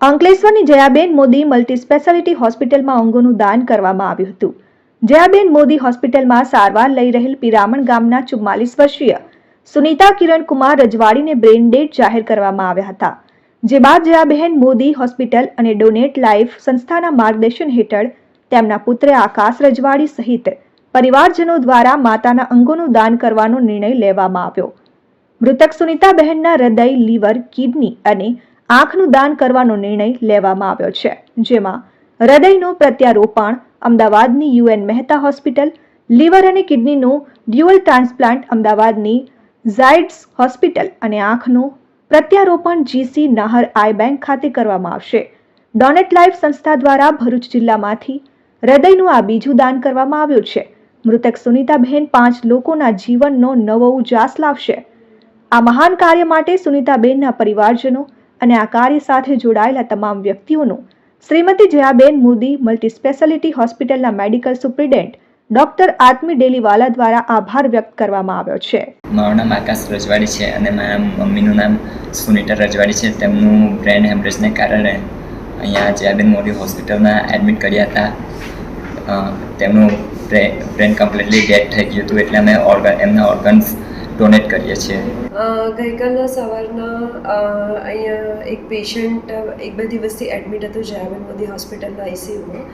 અંકલેશ્વરની Jayaben Modi multi speciality હોસ્પિટલમાં અંગોનું દાન કરવામાં આવ્યું હતું. જયાબેન મોદી હોસ્પિટલમાં સારવાર લઈ રહેલ પિરામણ ગામના ચુમ્માલીસ વર્ષીય સુનીતા કિરણકુમાર રજવાડીને બ્રેઇન ડેડ જાહેર કરવામાં આવ્યા હતા. જે બાદ જયાબહેન મોદી હોસ્પિટલ અને ડોનેટ લાઈફ સંસ્થાના માર્ગદર્શન હેઠળ તેમના પુત્ર આકાશ રજવાડી સહિત પરિવારજનો દ્વારા માતાના અંગોનું દાન કરવાનો નિર્ણય લેવામાં આવ્યો. મૃતક સુનીતાબહેનના હૃદય, લીવર, કિડની અને આંખનું દાન કરવાનો નિર્ણય લેવામાં આવ્યો છે, જેમાં હૃદયનું પ્રત્યારોપણ, અમદાવાદની યુએન મહેતા હોસ્પિટલ, લીવર અને કિડનીનું ડ્યુઅલ ટ્રાન્સપ્લાન્ટ અમદાવાદની ઝાઇડ્સ હોસ્પિટલ અને આંખનું પ્રત્યારોપણ જીસી નાહર આઈ બેંક ખાતે કરવામાં આવશે. ડોનેટ લાઈફ સંસ્થા દ્વારા ભરૂચ જિલ્લામાંથી હૃદયનું આ બીજું દાન કરવામાં આવ્યું છે. મૃતક સુનીતાબેન પાંચ લોકોના જીવનનો નવો ઉજાસ લાવશે. આ મહાન કાર્ય માટે સુનીતાબેનના પરિવારજનો અને આ કાર્ય સાથે જોડાયેલા તમામ વ્યક્તિઓનું શ્રીમતી જયાબેન મોદી મલ્ટી સ્પેશિયાલિટી હોસ્પિટલના medical superintendent doctor Atmi Deliwala દ્વારા આભાર વ્યક્ત કરવામાં આવ્યો છે. મારું નામ આકાશ રજવાડી છે અને મારા મમ્મીનું નામ સુનીતા રજવાડી છે. તેમનું બ્રેન હેમરેજને કારણે અહીંયા જયાબેન મોદી હોસ્પિટલમાં એડમિટ કર્યા હતા. તેમનું બ્રેન કમ્પ્લીટલી ડેડ થઈ ગયું હતું એટલે અમે ઓર્ગન, એમના ઓર્ગન્સ ડોનેટ કરીએ છીએ. ગઈકાલના સવારના અહીંયા એક પેશન્ટ એક બે દિવસથી એડમિટ હતું જયાબેન મોદી હોસ્પિટલના આઈસીયુમાં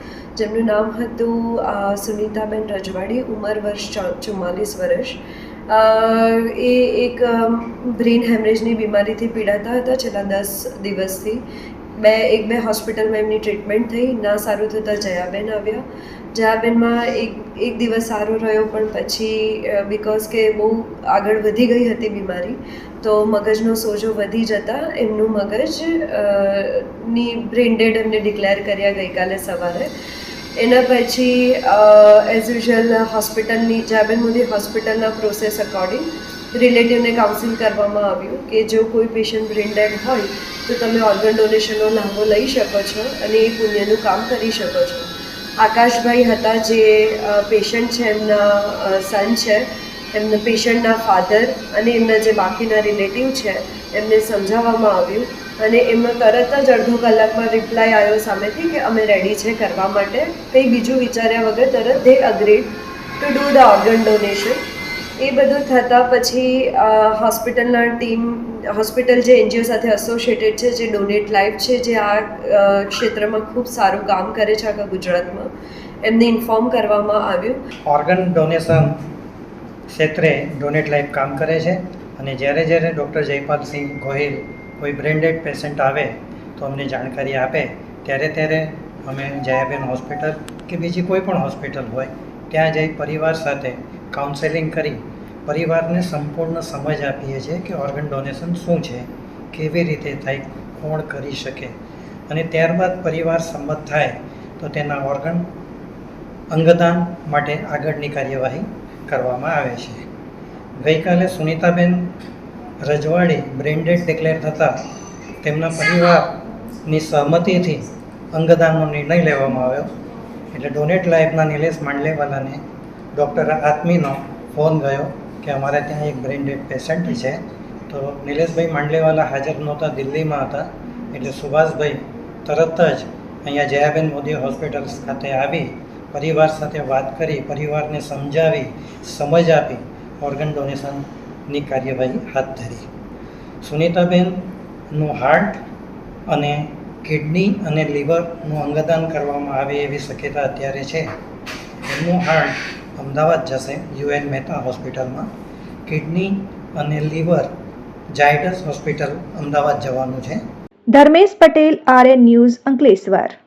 જેમનું નામ હતું સુનીતાબેન રજવાડી, ઉંમર વર્ષ ચુમ્માલીસ વર્ષ. એ એક બ્રેન હેમરેજની બીમારીથી પીડાતા હતા છેલ્લા દસ દિવસથી. બે, એક બે હોસ્પિટલમાં એમની ટ્રીટમેન્ટ થઈ, ના સારું થતાં જયાબેન આવ્યા. જયાબેનમાં એક એક દિવસ સારો રહ્યો, પણ પછી બિકોઝ કે બહુ આગળ વધી ગઈ હતી બીમારી, તો મગજનો સોજો વધી જતાં એમનું મગજની બ્રેન એમને ડિક્લેર કર્યા ગઈકાલે સવારે. એના પછી એઝ યુઝ્યુઅલ હોસ્પિટલની જાબેન મોદી હોસ્પિટલના પ્રોસેસ અકોર્ડિંગ રિલેટિવને કાઉન્સિલ કરવામાં આવ્યું કે જો કોઈ પેશન્ટ બ્રેન હોય, તો તમે ઓર્ગન ડોનેશનનો લાભો લઈ શકો છો અને એ પુણ્યનું કામ કરી શકો છો. આકાશભાઈ હતા જે પેશન્ટ છે, એમના સન છે. એમના પેશન્ટના ફાધર અને એમના જે બાકીના રિલેટિવ છે, એમને સમજાવવામાં આવ્યું. અને એમનો તરત જ અડધો કલાકમાં રિપ્લાય આવ્યો સામેથી કે અમે રેડી છે કરવા માટે. કંઈ બીજું વિચાર્યા વગર તરત they agreed to do the organ donation એ બધું થતાં પછી હોસ્પિટલના ટીમ હોસ્પિટલ જે એનજીઓ સાથે એસોસિએટેડ છે, જે ડોનેટ લાઈફ છે, જે આ ક્ષેત્રમાં ખૂબ સારું કામ કરે છે આખા ગુજરાતમાં, એમને ઇન્ફોર્મ કરવામાં આવ્યું. ઓર્ગન ડોનેશન ક્ષેત્રે ડોનેટ લાઈફ કામ કરે છે અને જ્યારે જ્યારે ડૉક્ટર જયપાલસિંહ ગોહિલ કોઈ બ્રેન્ડેડ પેશન્ટ આવે તો અમને જાણકારી આપે, ત્યારે ત્યારે અમે જયાબેન હોસ્પિટલ કે બીજી કોઈ પણ હોસ્પિટલ હોય, ત્યાં જઈ પરિવાર સાથે કાઉન્સેલિંગ કરી, પરિવારને સંપૂર્ણ સમજ આપીએ છીએ કે ઓર્ગન ડોનેશન શું છે, કેવી રીતે થાય, કોણ કરી શકે. અને ત્યારબાદ પરિવાર સંમત થાય, તો તેના ઓર્ગન અંગદાન માટે આગળની કાર્યવાહી કરવામાં આવે છે. ગઈકાલે સુનીતાબેન રજવાડી બ્રેન્ડેડ ડિક્લેર થતાં તેમના પરિવારની સહમતિથી અંગદાનનો નિર્ણય લેવામાં આવ્યો. એટલે ડોનેટ લાઈફના નિલેશ માંડલેવાલાને ડૉક્ટર આત્મીનો ફોન ગયો કે અમારે ત્યાં એક બ્રેન્ડેડ પેશન્ટ છે. તો નિલેશભાઈ માંડલેવાલા હાજર નહોતા, દિલ્હીમાં હતા. એટલે સુભાષભાઈ તરત જ અહીંયા જયાબેન મોદી હોસ્પિટલ ખાતે આવી, પરિવાર સાથે વાત કરી, પરિવારને સમજાવી, સમજ આપી, ઓર્ગન ડોનેશનની કાર્યવાહી હાથ ધરી. સુનીતાબેનનું હાર્ટ અને કિડની અને લીવરનું અંગદાન કરવામાં આવે એવી શક્યતા અત્યારે છે. એમનું હાર્ટ અમદાવાદ જશે, યુએન મહેતા હોસ્પિટલમાં. કિડની અને લીવર જાયડસ હોસ્પિટલ અમદાવાદ જવાનું છે. Dharmesh Patel, RN news Ankleshwar.